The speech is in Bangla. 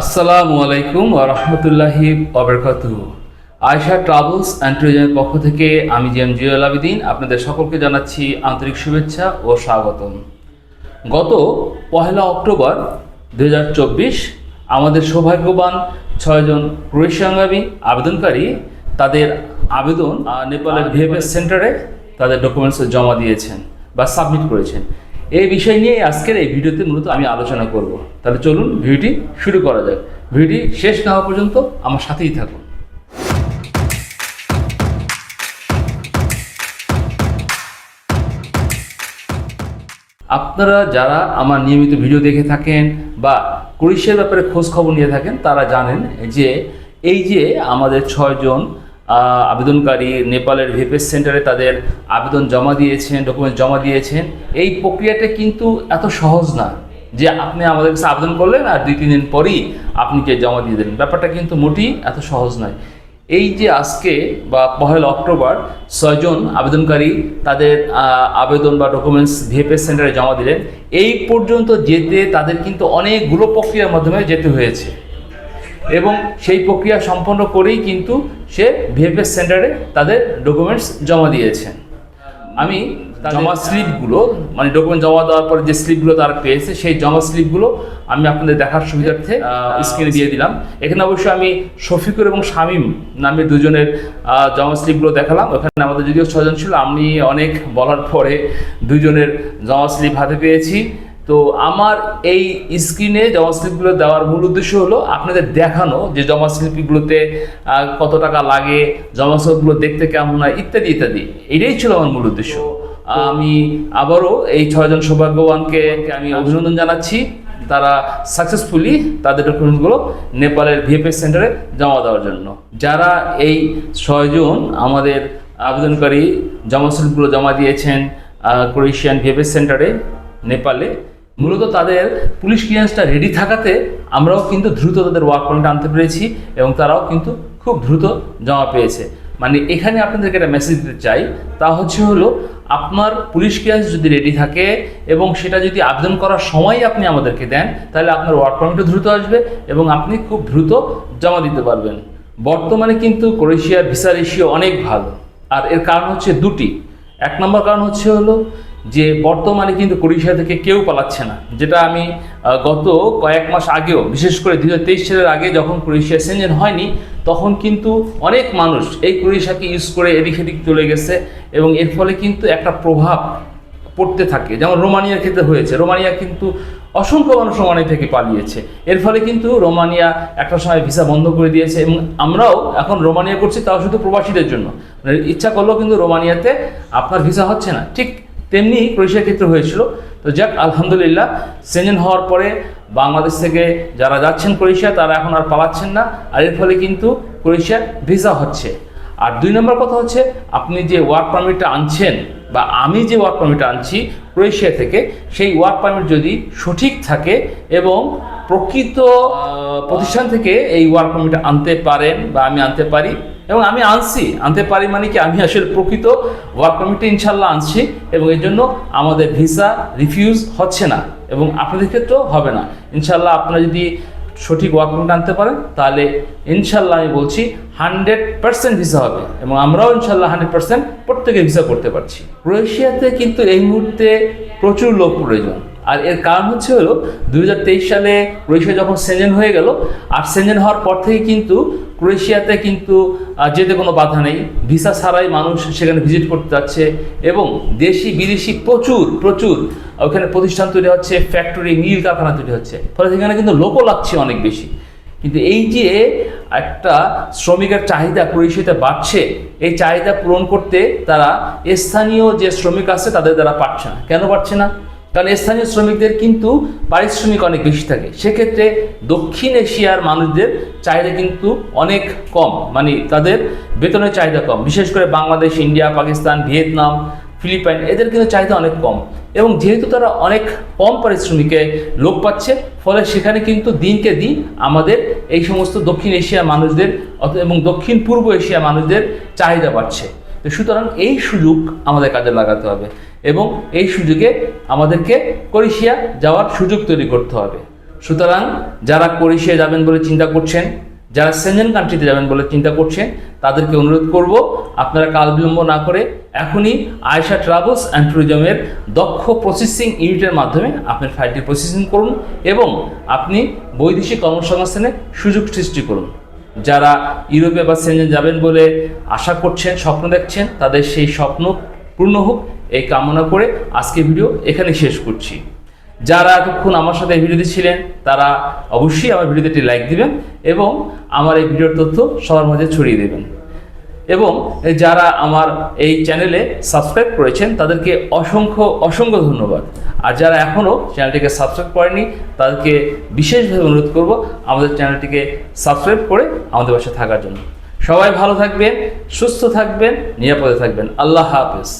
আসসালামু আলাইকুম রহমতুল্লাহি অবরকাত আয়সা ট্রাভেলস অ্যান্ড ট্যুরিজমের পক্ষ থেকে আমি জি এম জিয়াল আবিদিন আপনাদের সকলকে জানাচ্ছি আন্তরিক শুভেচ্ছা ও স্বাগতম। গত পহেলা অক্টোবর দু হাজার চব্বিশ আমাদের সৌভাগ্যবান ছয়জন ক্রোয়েশিয়াঙ্গামী আবেদনকারী তাদের আবেদন নেপালের ভিএফএস সেন্টারে তাদের ডকুমেন্টস জমা দিয়েছেন বা সাবমিট করেছেন। এই বিষয় নিয়ে আজকের এই ভিডিওতে মূলত আমি আলোচনা করব। তাহলে চলুন ভিডিওটি শুরু করা যাক। ভিডিওটি শেষ না হওয়া পর্যন্ত আমার সাথেই থাকুন। আপনারা যারা আমার নিয়মিত ভিডিও দেখে থাকেন বা ক্রোয়েশিয়ার ব্যাপারে খোঁজ খবর নিয়ে থাকেন, তারা জানেন যে এই যে আমাদের ছয়জন আবেদনকারী নেপালের ভিপেস সেন্টারে তাদের আবেদন জমা দিয়েছেন ডকুমেন্ট জমা দিয়েছেন। এই প্রক্রিয়াটা কিন্তু এত সহজ না যে আপনি আমাদের কাছে আবেদন করলেন আর দুই, তিন দিন পরই আপনি কে জমা দিয়ে দিলেন ব্যাপারটা কিন্তু মোটেই এত সহজ নয়। এই যে আজকে বা পহেলা অক্টোবর ছয়জন আবেদনকারী তাদের আবেদন বা ডকুমেন্টস ভিএফএস সেন্টারে জমা দিলেন। এই পর্যন্ত যেতে তাদের কিন্তু অনেকগুলো প্রক্রিয়ার মাধ্যমে যেতে হয়েছে। এবং সেই প্রক্রিয়া সম্পন্ন করেই কিন্তু সে ভিএফএস সেন্টারে তাদের ডকুমেন্টস জমা দিয়েছেন আমি জমা স্লিপগুলো মানে ডকুমেন্ট জমা দেওয়ার পরে যে স্লিপগুলো তারা পেয়েছে সেই জমা স্লিপগুলো আমি আপনাদের দেখার সুবিধার্থে স্ক্রিনে দিয়ে দিলাম। এখানে অবশ্যই আমি শফিকুর এবং শামীম নামে দুজনের জমা স্লিপগুলো দেখালাম। ওখানে আমাদের যদিও ছজন ছিল আমি অনেক বলার পরে দুজনের জমা স্লিপ হাতে পেয়েছি। তো আমার এই স্ক্রিনে জমা স্লিপগুলো দেওয়ার মূল উদ্দেশ্য হলো আপনাদের দেখানো যে জমা স্লিপগুলোতে কত টাকা লাগে জমা স্লিপগুলো দেখতে কেমন হয় ইত্যাদি ইত্যাদি। এটাই ছিল আমার মূল উদ্দেশ্য। আমি আবারও এই ছয়জন সৌভাগ্যবানকে আমি অভিনন্দন জানাচ্ছি। তারা সাকসেসফুলি তাদের ডকুমেন্টগুলো নেপালের ভিএফএস সেন্টারে জমা দেওয়ার জন্য। যারা এই ছয়জন আমাদের আবেদনকারী জমা স্লিপগুলো জমা দিয়েছেন ক্রোয়েশিয়ান ভিএফএস সেন্টারে নেপালে মূলত তাদের পুলিশ ক্লিয়ারেন্সটা রেডি থাকাতে আমরাও কিন্তু দ্রুত তাদের ওয়ার্ক পয়েন্ট আনতে পেরেছি এবং তারাও কিন্তু খুব দ্রুত জমা পেয়েছে। মানে এখানে আপনাদেরকে একটা মেসেজ দিতে চাই, তা হচ্ছে হলো, আপনার পুলিশ ক্লিয়ারেন্স যদি রেডি থাকে এবং সেটা যদি আবেদন করার সময় আপনি আমাদেরকে দেন, তাহলে আপনার ওয়ার্ক পয়েন্টও দ্রুত আসবে এবং আপনি খুব দ্রুত জমা দিতে পারবেন। বর্তমানে কিন্তু ক্রোয়েশিয়ার ভিসা রেশিও অনেক ভালো। আর এর কারণ হচ্ছে দুটি। এক নম্বর কারণ হচ্ছে হলো যে বর্তমানে কিন্তু ক্রোয়েশিয়া থেকে কেউ পালাচ্ছে না, যেটা আমি গত কয়েক মাস আগেও, বিশেষ করে দু হাজার তেইশ সালের আগে যখন ক্রোয়েশিয়া সেঞ্জেন হয়নি, তখন কিন্তু অনেক মানুষ এই ক্রোয়েশিয়াকে ইউজ করে এদিক এদিক চলে গেছে এবং এর ফলে কিন্তু একটা প্রভাব পড়তে থাকে। যেমন রোমানিয়ার ক্ষেত্রে হয়েছে, রোমানিয়া কিন্তু অসংখ্য মানুষ রোমানিয়া থেকে পালিয়েছে। এর ফলে কিন্তু রোমানিয়া একটা সময় ভিসা বন্ধ করে দিয়েছে এবং আমরাও এখন রোমানিয়া করছি তাও শুধু প্রবাসীদের জন্য। মানে ইচ্ছা করলেও কিন্তু রোমানিয়াতে আপনার ভিসা হচ্ছে না। ঠিক তেমনি ক্রোয়েশিয়ার ক্ষেত্রে হয়েছিল। তো যাক, আলহামদুলিল্লাহ, সেঞ্জেন হওয়ার পরে বাংলাদেশ থেকে যারা যাচ্ছেন ক্রোয়েশিয়া, তারা এখন আর পালাচ্ছেন না। আর এর ফলে কিন্তু ক্রোয়েশিয়ার ভিসা হচ্ছে। আর দুই নম্বর কথা হচ্ছে, আপনি যে ওয়ার্ক পারমিটটা আনছেন বা আমি যে ওয়ার্ক পারমিটটা আনছি ক্রোয়েশিয়া থেকে, সেই ওয়ার্ক পারমিট যদি সঠিক থাকে এবং প্রকৃত প্রতিষ্ঠান থেকে এই ওয়ার্ক পারমিটটা আনতে পারেন বা আমি আনতে পারি এবং আমি আনছি, আনতে পারি মানে কি? আমি আসলে প্রকৃত ওয়ার্ক পারমিটটা ইনশাল্লাহ আনছি এবং এর জন্য আমাদের ভিসা রিফিউজ হচ্ছে না এবং আপনাদের ক্ষেত্রেও হবে না। ইনশাল্লাহ আপনারা যদি সঠিক ওয়ার্ক পারমিট আনতে পারেন, তাহলে ইনশাল্লাহ আমি বলছি হান্ড্রেড পার্সেন্ট ভিসা হবে এবং আমরাও ইনশাল্লাহ হান্ড্রেড পার্সেন্ট প্রত্যেকে ভিসা করতে পারছি। ক্রোয়েশিয়াতে কিন্তু এই মুহূর্তে প্রচুর লোক প্রয়োজন। আর এর কারণ হচ্ছে হলো, দুই হাজার তেইশ সালে ক্রোয়েশিয়া যখন সেঞ্জেন হয়ে গেল, আর সেঞ্জেন হওয়ার পর থেকে কিন্তু ক্রোয়েশিয়াতে কিন্তু যেতে কোনো বাধা নেই। ভিসা ছাড়াই মানুষ সেখানে ভিজিট করতে যাচ্ছে এবং দেশি বিদেশি প্রচুর প্রচুর, ওখানে প্রতিষ্ঠান তৈরি হচ্ছে, ফ্যাক্টরি, মিল কারখানা তৈরি হচ্ছে। ফলে সেখানে কিন্তু লোকও লাগছে অনেক বেশি। কিন্তু এই যে একটা শ্রমিকের চাহিদা ক্রোয়েশিয়াতে বাড়ছে, এই চাহিদা পূরণ করতে তারা স্থানীয় যে শ্রমিক আছে তাদের দ্বারা পারছে না। কেন পারছে না? কারণ স্থানীয় শ্রমিকদের কিন্তু পারিশ্রমিক অনেক বেশি থাকে। সেক্ষেত্রে দক্ষিণ এশিয়ার মানুষদের চাহিদা কিন্তু অনেক কম। মানে তাদের বেতনের চাহিদা কম। বিশেষ করে Bangladesh, India, Pakistan, Vietnam, Philippines, এদের কিন্তু চাহিদা অনেক কম। এবং যেহেতু তারা অনেক কম পারিশ্রমিকে লোক পাচ্ছে, ফলে সেখানে কিন্তু দিনকে দিন আমাদের এই সমস্ত দক্ষিণ এশিয়ার মানুষদের এবং দক্ষিণ পূর্ব এশিয়ার মানুষদের চাহিদা বাড়ছে। তো সুতরাং এই সুযোগ আমাদের কাজে লাগাতে হবে। এবং এই সুযোগে আমাদেরকে ক্রোয়েশিয়া যাওয়ার সুযোগ তৈরি করতে হবে। সুতরাং যারা ক্রোয়েশিয়া যাবেন বলে চিন্তা করছেন, যারা সেঞ্জেন কান্ট্রিতে যাবেন বলে চিন্তা করছেন, তাদেরকে অনুরোধ করব, আপনারা কাল বিলম্ব না করে এখনই আয়সা ট্রাভেলস অ্যান্ড ট্যুরিজমের দক্ষ প্রসেসিং ইউনিটের মাধ্যমে আপনার ফাইলটি প্রসেসিং করুন এবং আপনি বৈদেশিক কর্মসংস্থানে সুযোগ সৃষ্টি করুন। যারা ইউরোপে বা সেঞ্জেন যাবেন বলে আশা করছেন, স্বপ্ন দেখছেন, তাদের সেই স্বপ্ন পূর্ণ হোক। এই কামনা করে আজকে ভিডিও এখানে শেষ করছি। যারা এতক্ষণ আমার সাথে এই ভিডিওতে ছিলেন, তারা অবশ্যই আমার ভিডিওতে লাইক দিবেন এবং আমার এই ভিডিওর তথ্য সবার মাঝে ছড়িয়ে দেবেন। এবং যারা আমার এই চ্যানেলে সাবস্ক্রাইব করেছেন, তাদেরকে অসংখ্য অসংখ্য ধন্যবাদ। আর যারা এখনও চ্যানেলটিকে সাবস্ক্রাইব করেনি তাদেরকে বিশেষভাবে অনুরোধ করব আমাদের চ্যানেলটিকে সাবস্ক্রাইব করে আমাদের পাশে থাকার জন্য। সবাই ভালো থাকবেন, সুস্থ থাকবেন, নিরাপদে থাকবেন। আল্লাহ হাফেজ।